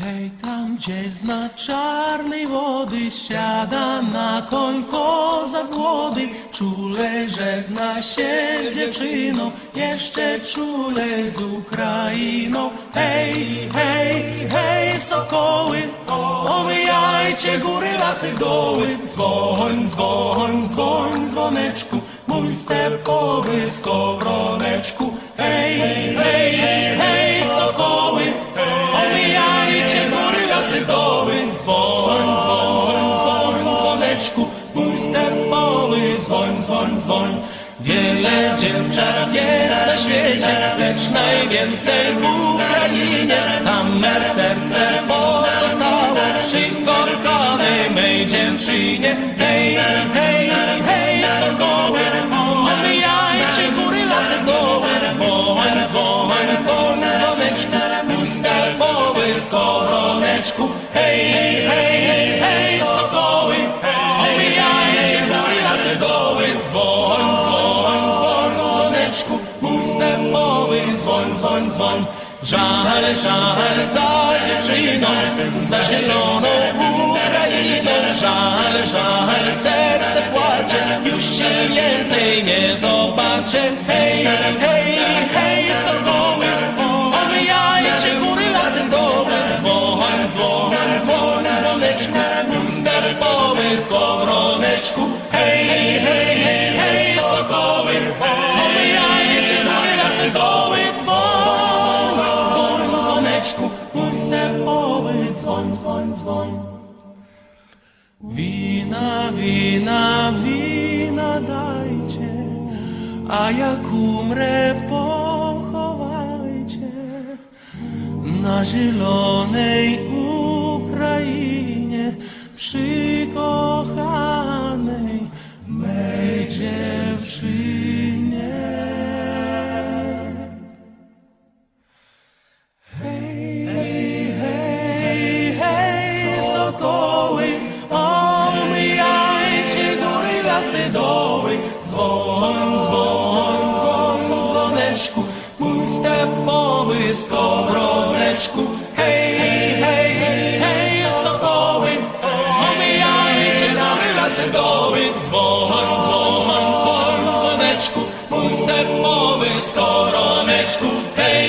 Hej, tam gdzie zna czarnej wody siada na koń kozak młody, czule żegna się z dziewczyną, jeszcze czule z Ukrainą. Hej, hej, hej, sokoły, omijajcie góry, lasy, doły, dzwoń, dzwoń, dzwoń, dzwoneczku, mój stepowy skowroneczku. Hej, hej, hej, sokoły, dzwoneczku, mój stepowy, dzwoń, dzwoń, dzwoń. Wiele dziewczat jest na świecie, lecz najwięcej w Ukrainie. Tam me serce pozostało przy kochanej mej dziewczynie. Hej, hej, hej, sokoły, omijajcie góry, lasy, doły, dzwoń, dzwoń, dzwoń, dzwoneczku, mój stepowy skoroneczku. Hej, hej, hej, mój stepowy, dzwoń, dzwoń, dzwoń. Żal, żal za dziewczyną, za zieloną Ukrainą. Żal, żal, serce płacze, już się więcej nie zobaczę. Hej, hej, hej, sokoły, omijajcie góry, lasy, doły, dzwoń, dzwoń, dzwoń, dzwoneczku, mój stepowy skowroneczku. Hej, hej, hej, hej, sokoły, omijajcie mój stepowy, dzwoń, dzwoń. Wina, wina, wina dajcie, a jak umrę pochowajcie na zielonej Ukrainie przy kochanej mej dziewczynie. Góry, lasy, doły, dzwoń, dzwoń, dzwoń, dzwoneczku, mój stepowy skowroneczku. Hej, hej, hej, sokoły, omijajcie góry, lasy, doły, dzwoń, dzwoń, dzwoń, dzwoneczku, mój stepowy skoroneczku. Hej,